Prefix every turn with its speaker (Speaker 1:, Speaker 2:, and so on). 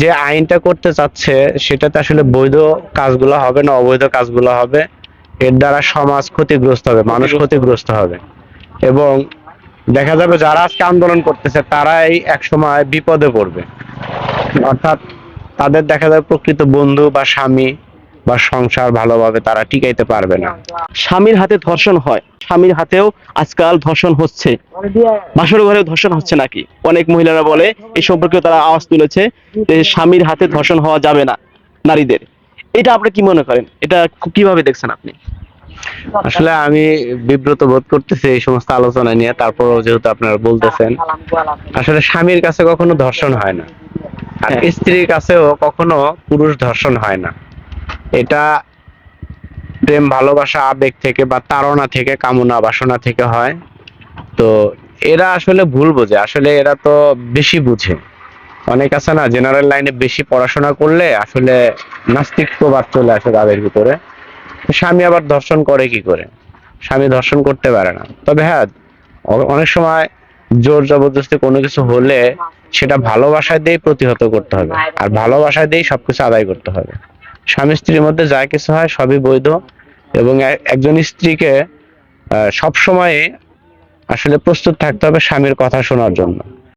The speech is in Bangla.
Speaker 1: যে আইনটা করতে চাচ্ছে সেটাতে আসলে বৈধ কাজগুলো হবে না অবৈধ কাজগুলো হবে। এর দ্বারা সমাজ ক্ষতিগ্রস্ত হবে মানুষ ক্ষতিগ্রস্ত হবে। এবং দেখা যাবে যারা আজকে আন্দোলন করতেছে তারাই একসময় বিপদে পড়বে। অর্থাৎ তাদের দেখা যাবে প্রকৃত বন্ধু বা স্বামী বা সংসার ভালোভাবে তারা টিকাইতে পারবে না।
Speaker 2: স্বামীর হাতে ধর্ষণ হয়। স্বামীর হাতেও আজকাল ধর্ষণ হচ্ছে। বাসর ঘরেও ধর্ষণ হচ্ছে নাকি? অনেক মহিলারা বলে এই সম্পর্কে তারা আওয়াজ তুলেছে যে স্বামীর হাতে ধর্ষণ হওয়া যাবে না নারীদের। এটা আপনি কি মনে করেন? এটা কীভাবে দেখছেন আপনি?
Speaker 1: আসলে আমি বিব্রত বোধ করতেছি এই সমস্ত আলোচনা নিয়ে তারপরও যেহেতু আপনারা বলতেছেন আসলে স্বামীর কাছে কখনো ধর্ষণ হয় না। আর
Speaker 2: হ্যাঁ।
Speaker 1: স্ত্রীর কাছেও কখনো পুরুষ ধর্ষণ হয় না। এটা প্রেম, ভালোবাসা, আবেগ থেকে বা তাড়না থেকে, কামনা, বাসনা থেকে হয়। তো এরা আসলে ভুল বোঝে। আসলে এরা তো বেশি বুঝে। অনেক আছে না জেনারেল লাইনে বেশি পড়াশোনা করলে আসলে নাস্তিক প্রবাদ চলে আসে তাদের ভিতরে। স্বামী আবার ধর্ষণ করে কি করে? স্বামী ধর্ষণ করতে পারে না। তবে হ্যাঁ অনেক সময় জোর জবরদস্তি কোনো কিছু হলে সেটা ভালোবাসা দিয়েই প্রতিহত করতে হবে। আর ভালোবাসা দিয়েই সবকিছু আদায় করতে হবে। স্বামী স্ত্রীর মধ্যে যা কিছু হয় সবই বৈধ। এবং একজন স্ত্রীকে সব সময় আসলে প্রস্তুত থাকতে হবে স্বামীর কথা শোনার জন্য।